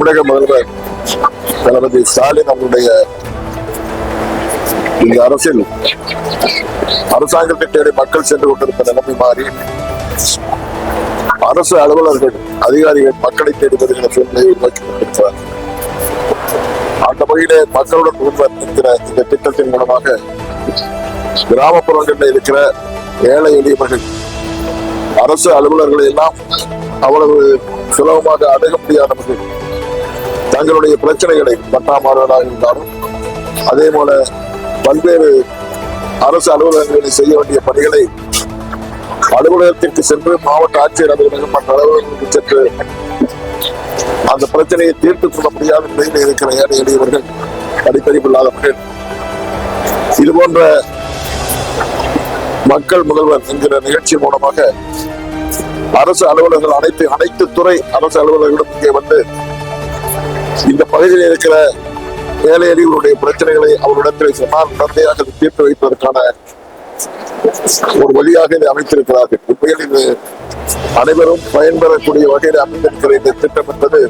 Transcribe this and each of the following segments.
தமிழக முதல்வர் தளபதி ஸ்டாலின் அவருடைய இந்த அரசில் அரசாங்கத்தை தேடி மக்கள் சென்று கொண்டிருந்த நிலைமை மாறி அரசு அலுவலர்கள் அதிகாரிகள் மக்களை தேடி வருகிற சூழ்நிலையை உருவாக்கி கொண்டிருக்கிறார். அந்த வகையிலே மக்களுடன் ஒருவர் என்கிற இந்த திட்டத்தின் மூலமாக கிராமப்புறங்களில் இருக்கிற ஏழை எளியவர்கள் அரசு அலுவலர்களை எல்லாம் அவ்வளவு சுலபமாக அணுக முடியாதவர்கள் தங்களுடைய பிரச்சனைகளை பட்டாமாறுவதாக இருந்தாலும் அதே போல பல்வேறு அரசு அலுவலகங்களில் செய்ய வேண்டிய பணிகளை அலுவலகத்திற்கு சென்று மாவட்ட ஆட்சியர் அலுவலகம் மற்ற அலுவலகங்களுக்கு சென்று அந்த பிரச்சனையை தீர்த்துக் கொள்ள முடியாத நிலையில் இருக்கிற ஏழை எளியவர்கள் படிப்பறிவு இல்லாதவர்கள் இது போன்ற மக்கள் முதல்வர் என்கிற நிகழ்ச்சி மூலமாக அரசு அலுவலர்கள் அனைத்து அனைத்து துறை அரசு அலுவலர்களும் இங்கே வந்து இந்த பகுதியில் இருக்கிற ஏழை பிரச்சனைகளை அவரிடத்தில் சொன்னால் உடனடியாக தீர்த்து வைப்பதற்கான ஒரு வழியாக இதை அமைத்திருக்கிறார்கள். உண்மையில் இது அனைவரும் பயன்பெறக்கூடிய வகையில் அமைந்திருக்கிற இந்த திட்டம் என்பது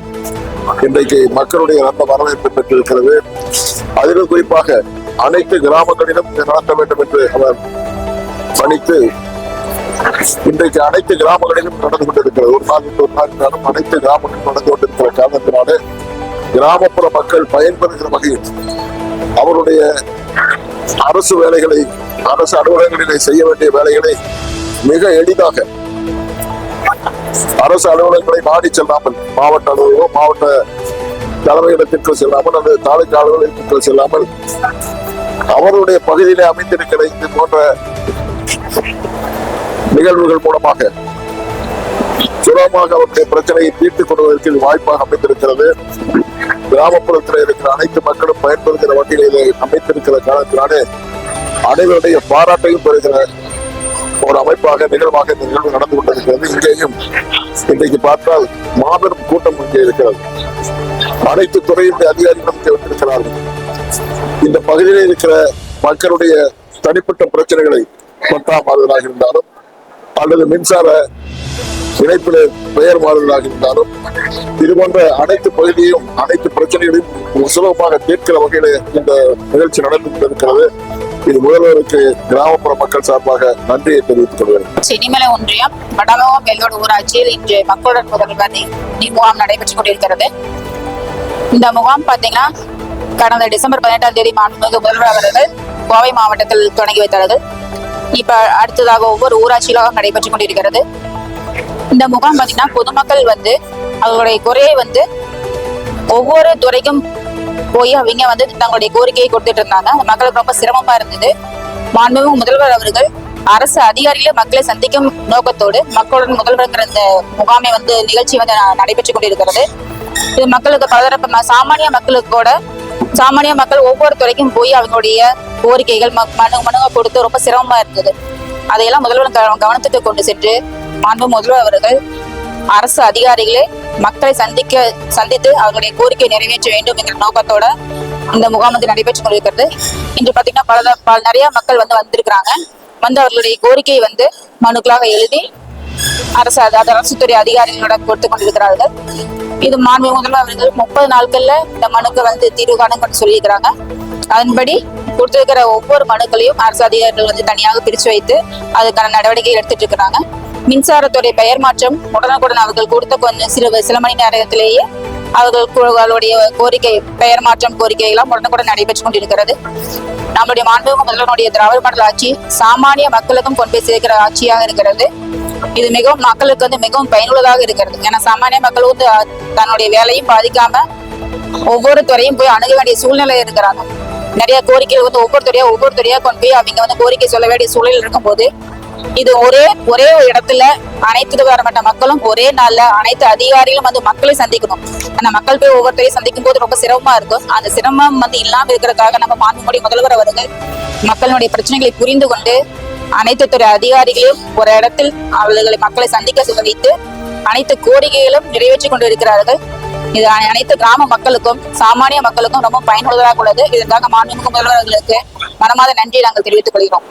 இன்றைக்கு மக்களுடைய நல்ல வரவேற்பு பெற்றிருக்கிறது. அதிலும் குறிப்பாக அனைத்து கிராமங்களிலும் இதை நடத்த வேண்டும் என்று அவர் பணித்து இன்றைக்கு அனைத்து கிராமங்களிலும் நடந்து கொண்டிருக்கிறது. ஒரு நாள் ஒரு நாள் அனைத்து கிராமங்களிலும் நடந்து கொண்டிருக்கிற காரணத்தினாலே கிராமப்புற மக்கள் பயன்பெறுகிற வகையில் அவருடைய அரசு வேலைகளை அரசு அலுவலகங்களிலே செய்ய வேண்டிய வேலைகளை மிக எளிதாக அரசு அலுவலகங்களை நாடி செல்லாமல் மாவட்ட அலுவலகம் மாவட்ட தலைமையிடத்திற்கு செல்லாமல் அல்லது தாலுகா அலுவலகத்திற்கு செல்லாமல் அவருடைய பகுதியிலே அமைந்திருக்கிற இது போன்ற நிகழ்வுகள் மூலமாக சுலபமாக அவருடைய பிரச்சனையை தீர்த்துக் கொள்வதற்கு இது வாய்ப்பாக அமைந்திருக்கிறது. கிராமப்புறத்தில் இருக்கிற அனைத்து மக்களும் பயன்படுகிற வகையில் இதை அமைத்திருக்கிற காலத்தினாலே அனைவருடைய பாராட்டையும் பெறுகிற ஒரு அமைப்பாக நிகழ்வாக இந்த நிகழ்வு நடந்து கொண்டிருக்கிறது. இங்கேயும் இன்றைக்கு பார்த்தால் மாபெரும் கூட்டம் இங்கே இருக்கிறது. அனைத்து துறையுடைய அதிகாரிகளும் இங்கே இந்த பகுதியில் இருக்கிற மக்களுடைய தனிப்பட்ட பிரச்சனைகளை பத்தாம் ஆறுதலாக இருந்தாலும் அல்லது மின்சார இணைப்பில் பெயர் மாறுதலாக இருந்தாலும் இது போன்ற அனைத்து பகுதியையும் அனைத்து பிரச்சனைகளையும் சுலபமாக தீர்க்கிற வகையில இந்த நிகழ்ச்சி நடந்து கொண்டிருக்கிறது இது முதல்வருக்கு கிராமப்புற மக்கள் சார்பாக நன்றியை தெரிவித்துக் கொள்கிறேன். சென்னிமலை ஒன்றியம் வடலோகம் வெள்ளோடு ஊராட்சியில் இன்று மக்களுடன் முதல்வர் நீ- நீ முகாம் நடைபெற்றுக் கொண்டிருக்கிறது. இந்த முகாம் பாத்தீங்கன்னா கடந்த டிசம்பர் பதினெட்டாம் தேதி மாண்புமிகு முதல்வர் அவர்கள் கோவை மாவட்டத்தில் தொடங்கி வைத்தார்கள் இப்ப அடுத்ததாக ஒவ்வொரு ஊராட்சியிலாக நடைபெற்றுக் கொண்டிருக்கிறது. இந்த முகாம் பார்த்தீங்கன்னா பொதுமக்கள் வந்து அவர்களுடைய குறையை வந்து ஒவ்வொரு துறைக்கும் போய் அவங்க வந்து தங்களுடைய கோரிக்கையை கொடுத்துட்டு இருந்தாங்க. அந்த மக்களுக்கு ரொம்ப சிரமமா இருந்தது. மாண்புமிகு முதல்வர் அவர்கள் அரசு அதிகாரிகளை மக்களை சந்திக்கும் நோக்கத்தோடு மக்களுடன் முதல்வருங்கிற இந்த முகாமை வந்து நிகழ்ச்சி வந்து ந- நடைபெற்றுக் கொண்டிருக்கிறது. இது மக்களுக்கு பலதரப்பு சாமானிய மக்களுக்கு கூட சாமானிய மக்கள் ஒவ்வொரு துறைக்கும் போய் அவங்களுடைய கோரிக்கைகள் ம- மனு மனுவை கொடுத்து ரொம்ப சிரமமா இருந்தது. அதையெல்லாம் முதல்வர் கவனத்துக்கு கொண்டு சென்று மாண்பு முதல்வர் அவர்கள் அரசு அதிகாரிகளே மக்களை சந்திக்க சந்தித்து அவர்களுடைய கோரிக்கை நிறைவேற்ற வேண்டும் என்ற நோக்கத்தோட இந்த முகாம் வந்து நடைபெற்று கொண்டிருக்கிறது. இன்று பாத்தீங்கன்னா பல பல நிறைய மக்கள் வந்து வந்திருக்கிறாங்க. வந்து அவர்களுடைய கோரிக்கையை வந்து மனுக்களாக எழுதி அரசு அதாவது அரசுத்துறை அதிகாரிகளோட கொடுத்து கொண்டிருக்கிறார்கள். இது மாண்பு முதல்வர் அவர்கள் முப்பது நாட்கள்ல இந்த மனுக்கு வந்து தீர்வு காணுங்கன்னு சொல்லியிருக்கிறாங்க. அதன்படி கொடுத்திருக்கிற ஒவ்வொரு மனுக்களையும் அரசு அதிகாரிகள் வந்து தனியாக பிரித்து வைத்து அதுக்கான நடவடிக்கை எடுத்துட்டு இருக்கிறாங்க. மின்சாரத்துறை பெயர் மாற்றம் உடனுக்குடன் அவர்கள் கொடுத்த கொஞ்சம் சில சில மணி நேரத்திலேயே அவர்கள் அவர்களுடைய கோரிக்கை பெயர் மாற்றம் கோரிக்கை எல்லாம் உடனுக்குடன் நடைபெற்றுக் கொண்டிருக்கிறது. நம்முடைய மாண்புமிகு முதல்வனுடைய திராவிட மாடல் ஆட்சி சாமானிய மக்களுக்கும் கொண்டு போய் சேர்க்கிற ஆட்சியாக இருக்கிறது. இது மிகவும் மக்களுக்கு வந்து மிகவும் பயனுள்ளதாக இருக்கிறது. ஏன்னா சாமானிய மக்கள் வந்து தன்னுடைய வேலையும் பாதிக்காம ஒவ்வொரு துறையும் போய் அணுக வேண்டிய சூழ்நிலை இருக்கிறாங்க. நிறைய கோரிக்கைகள் வந்து ஒவ்வொரு ஒவ்வொருத்தரையா ஒவ்வொரு கொண்டு போய் அவங்க வந்து கோரிக்கை சொல்ல வேண்டிய சூழல் இருக்கும்போது இது ஒரே ஒரே இடத்துல அனைத்து தரப்பட்ட மக்களும் ஒரே நாள்ல அனைத்து அதிகாரிகளும் வந்து மக்களை சந்திக்கணும். ஆனா மக்கள் போய் ஒவ்வொருத்தரையும் சந்திக்கும் போது ரொம்ப சிரமமா இருக்கும். அந்த சிரமம் வந்து இல்லாம இருக்கிறதுக்காக நம்ம மாண்புமொழி முதல்வர் அவர்கள் மக்களுடைய பிரச்சனைகளை புரிந்து கொண்டு அனைத்து துறை அதிகாரிகளையும் ஒரு இடத்தில் அவர்களை மக்களை சந்திக்க வைத்து அனைத்து கோரிக்கைகளும் நிறைவேற்றிக் கொண்டு இருக்கிறார்கள். இது அனைத்து கிராம மக்களுக்கும் சாமானிய மக்களுக்கும் ரொம்ப பயனுள்ளதாக உள்ளது. இதற்காக மாண்புமிகு முதல்வர்களுக்கு மனமாத நன்றியை நாங்கள் தெரிவித்துக் கொள்கிறோம்.